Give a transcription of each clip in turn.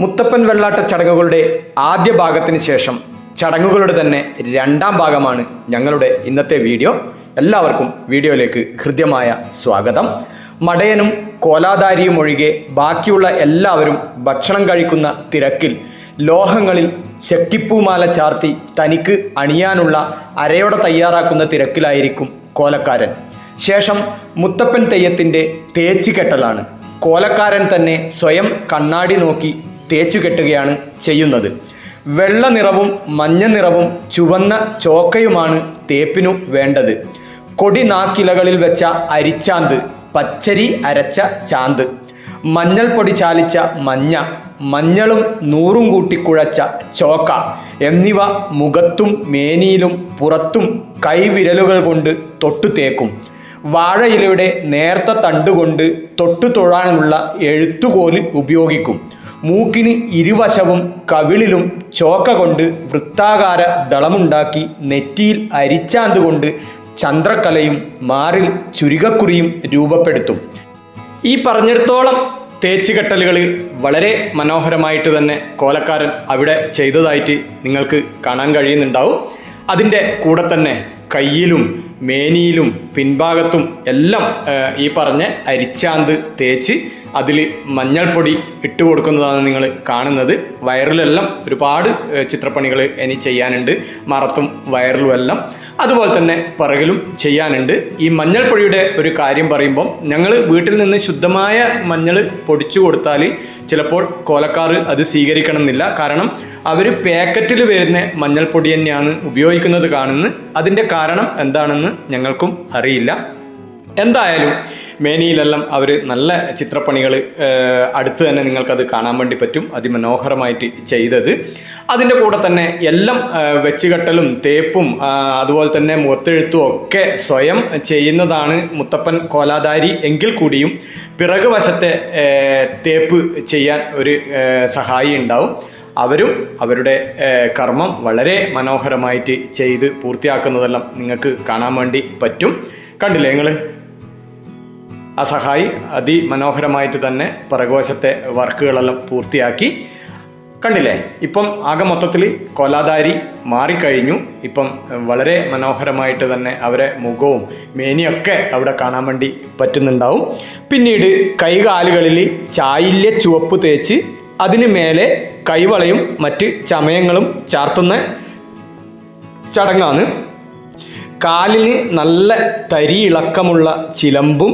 മുത്തപ്പൻ വെള്ളാട്ട ചടങ്ങുകളുടെ ആദ്യ ഭാഗത്തിന് ശേഷം ചടങ്ങുകളുടെ തന്നെ രണ്ടാം ഭാഗമാണ് ഞങ്ങളുടെ ഇന്നത്തെ വീഡിയോ. എല്ലാവർക്കും വീഡിയോയിലേക്ക് ഹൃദ്യമായ സ്വാഗതം. മടയനും കോലാധാരിയും ഒഴികെ ബാക്കിയുള്ള എല്ലാവരും ഭക്ഷണം കഴിക്കുന്ന തിരക്കിൽ ലോഹങ്ങളിൽ ചെക്കിപ്പൂമാല ചാർത്തി തനിക്ക് അണിയാനുള്ള അരയോടെ തയ്യാറാക്കുന്ന തിരക്കിലായിരിക്കും കോലക്കാരൻ. ശേഷം മുത്തപ്പൻ തെയ്യത്തിന്റെ തേച്ചുകെട്ടലാണ്. കോലക്കാരൻ തന്നെ സ്വയം കണ്ണാടി നോക്കി തേച്ചു കെട്ടുകയാണ് ചെയ്യുന്നത്. വെള്ള നിറവും മഞ്ഞ നിറവും ചുവന്ന ചോക്കയുമാണ് തേപ്പിനു വേണ്ടത്. കൊടി നാക്കിലകളിൽ വെച്ച അരിച്ചാന്ത് പച്ചരി അരച്ച ചാന്ത്. മഞ്ഞൾപ്പൊടി ചാലിച്ച മഞ്ഞ മഞ്ഞളും നൂറും കൂട്ടി കുഴച്ച ചോക്ക എന്നിവ മുഖത്തും മേനിയിലും പുറത്തും കൈവിരലുകൾ കൊണ്ട് തൊട്ടു തേക്കും. വാഴയിലയുടെ നേർത്ത തണ്ടുകൊണ്ട് തൊട്ടു തൊഴാനുള്ള എഴുത്തുകോൽ ഉപയോഗിക്കും. മൂക്കിന് ഇരുവശവും കവിളിലും ചോക്ക കൊണ്ട് വൃത്താകാര ദളമുണ്ടാക്കി നെറ്റിയിൽ അരിച്ചാന്തുകൊണ്ട് ചന്ദ്രക്കലയും മാറിൽ ചുരുകക്കുറിയും രൂപപ്പെടുത്തും. ഈ പറഞ്ഞിടത്തോളം തേച്ചുകെട്ടലുകൾ വളരെ മനോഹരമായിട്ട് തന്നെ കോലക്കാരൻ അവിടെ ചെയ്തതായിട്ട് നിങ്ങൾക്ക് കാണാൻ കഴിയുന്നുണ്ടാവും. അതിന്റെ കൂടെ തന്നെ കയ്യിലും മേനിയിലും പിൻഭാഗത്തും എല്ലാം ഈ പറഞ്ഞ അരിച്ചാന്ത് തേച്ച് അതിൽ മഞ്ഞൾപ്പൊടി ഇട്ട് കൊടുക്കുന്നതാണ് നിങ്ങൾ കാണുന്നത്. വയറിലെല്ലാം ഒരുപാട് ചിത്രപ്പണികൾ ഇനി ചെയ്യാനുണ്ട്. മറത്തും വയറിലും എല്ലാം. അതുപോലെ തന്നെ പിറകിലും ചെയ്യാനുണ്ട്. ഈ മഞ്ഞൾപ്പൊടിയുടെ ഒരു കാര്യം പറയുമ്പം ഞങ്ങൾ വീട്ടിൽ നിന്ന് ശുദ്ധമായ മഞ്ഞൾ പൊടിച്ചു കൊടുത്താൽ ചിലപ്പോൾ കോലക്കാർ അത് സ്വീകരിക്കണം എന്നില്ല കാരണം അവർ പാക്കറ്റിൽ വരുന്ന മഞ്ഞൾപ്പൊടി തന്നെയാണ് ഉപയോഗിക്കുന്നത് കാണുന്നത്. അതിന്റെ കാരണം എന്താണെന്ന് ഞങ്ങൾക്കും അറിയില്ല. എന്തായാലും മേനിയിലെല്ലാം അവർ നല്ല ചിത്രപ്പണികൾ അടുത്ത് തന്നെ നിങ്ങൾക്കത് കാണാൻ വേണ്ടി പറ്റും. അതിമനോഹരമായിട്ട് ചെയ്തത്. അതിന്റെ കൂടെ തന്നെ എല്ലാം വെച്ചുകെട്ടലും തേപ്പും അതുപോലെ തന്നെ മുഖത്തെഴുത്തും ഒക്കെ സ്വയം ചെയ്യുന്നതാണ് മുത്തപ്പൻ കോലാധാരി. എങ്കിൽ കൂടിയും പിറകുവശത്തെ തേപ്പ് ചെയ്യാൻ ഒരു സഹായി ഉണ്ടാവും അവരും അവരുടെ കർമ്മം വളരെ മനോഹരമായിട്ട് ചെയ്ത് പൂർത്തിയാക്കുന്നതെല്ലാം നിങ്ങൾക്ക് കാണാൻ വേണ്ടി പറ്റും. കണ്ടില്ലേ നിങ്ങൾ ആ സഹായി അതിമനോഹരമായിട്ട് തന്നെ പിറകുവശത്തെ വർക്കുകളെല്ലാം പൂർത്തിയാക്കി. കണ്ടില്ലേ? ഇപ്പം ആകെ മൊത്തത്തിൽ കൊലാധാരി മാറിക്കഴിഞ്ഞു. ഇപ്പം വളരെ മനോഹരമായിട്ട് തന്നെ അവരെ മുഖവും മേനിയൊക്കെ അവിടെ കാണാൻ വേണ്ടി പറ്റുന്നുണ്ടാവും. പിന്നീട് കൈകാലുകളിൽ ചായില്യ ചുവപ്പ് തേച്ച് അതിന് മേലെ കൈവളയും മറ്റ് ചമയങ്ങളും ചാർത്തുന്ന ചടങ്ങാണ്. കാലിന് നല്ല തരി ഇളക്കമുള്ള ചിലമ്പും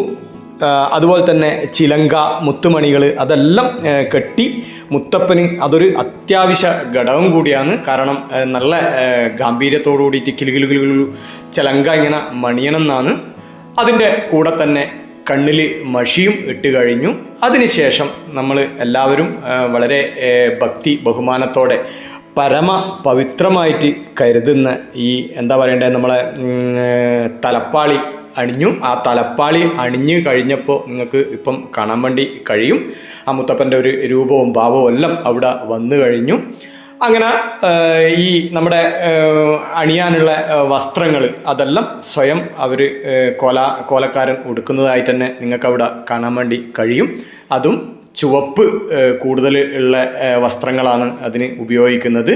അതുപോലെ തന്നെ ചിലങ്ക മുത്തുമണികൾ അതെല്ലാം കെട്ടി മുത്തപ്പന് അതൊരു അത്യാവശ്യ ഘടകം കൂടിയാണ്. കാരണം നല്ല ഗാംഭീര്യത്തോടു കൂടിയിട്ട് ചിലങ്ക ഇങ്ങനെ മണിയണം എന്നാണ് അതിന്റെ കൂടെ തന്നെ കണ്ണിൽ മഷിയും ഇട്ട് കഴിഞ്ഞു. അതിനുശേഷം നമ്മൾ എല്ലാവരും വളരെ ഭക്തി ബഹുമാനത്തോടെ പരമ പവിത്രമായിട്ട് കരുതുന്ന ഈ എന്താ പറയണ്ടേ നമ്മളെ തലപ്പാളി അണിഞ്ഞു. ആ തലപ്പാളി അണിഞ്ഞു കഴിഞ്ഞപ്പോൾ നിങ്ങൾക്ക് ഇപ്പം കാണാൻ വേണ്ടി കഴിയും. ആ മുത്തപ്പന്റെ ഒരു രൂപവും ഭാവവും എല്ലാം അവിടെ വന്നു കഴിഞ്ഞു. അങ്ങനെ ഈ നമ്മുടെ അണിയാനുള്ള വസ്ത്രങ്ങൾ അതെല്ലാം സ്വയം അവർ കോല കോലക്കാരൻ ഉടുക്കുന്നതായിട്ട് തന്നെ നിങ്ങൾക്ക് അവിടെ കാണാൻ വേണ്ടി കഴിയും. അതും ചുവപ്പ് കൂടുതൽ ഉള്ള വസ്ത്രങ്ങളാണ് അതിന് ഉപയോഗിക്കുന്നത്.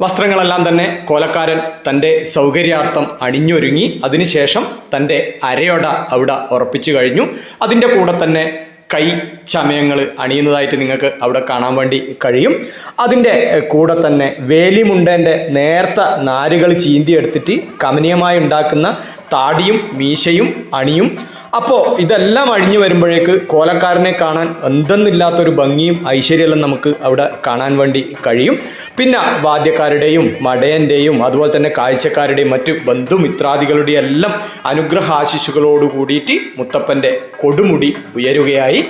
വസ്ത്രങ്ങളെല്ലാം തന്നെ കോലക്കാരൻ തന്റെ സൗകര്യാർത്ഥം അണിഞ്ഞൊരുങ്ങി. അതിനുശേഷം തന്റെ അരയൊട അവിടെ ഉറപ്പിച്ചു കഴിഞ്ഞു. അതിന്റെ കൂടെ തന്നെ കൈ ചമയങ്ങൾ അണിയുന്നതായിട്ട് നിങ്ങൾക്ക് അവിടെ കാണാൻ വേണ്ടി കഴിയും. അതിന്റെ കൂടെ തന്നെ വേലിമുണ്ടേന്റെ നേർത്ത നാരുകൾ ചീന്തിയെടുത്തിട്ട് കമനീയമായി ഉണ്ടാക്കുന്ന താടിയും മീശയും അണിയും. അപ്പോൾ ഇതെല്ലാം അഴിഞ്ഞു വരുമ്പോഴേക്ക് കോലക്കാരനെ കാണാൻ എന്തെന്നില്ലാത്തൊരു ഭംഗിയും ഐശ്വര്യമെല്ലാം നമുക്ക് അവിടെ കാണാൻ വേണ്ടി കഴിയും. പിന്നെ വാദ്യക്കാരുടെയും മടയന്റെയും അതുപോലെ തന്നെ കാഴ്ചക്കാരുടെയും മറ്റു ബന്ധുമിത്രാദികളുടെയും എല്ലാം അനുഗ്രഹാശിഷുകളോട് കൂടിയിട്ട് മുത്തപ്പന്റെ കൊടുമുടി ഉയരുകയായി.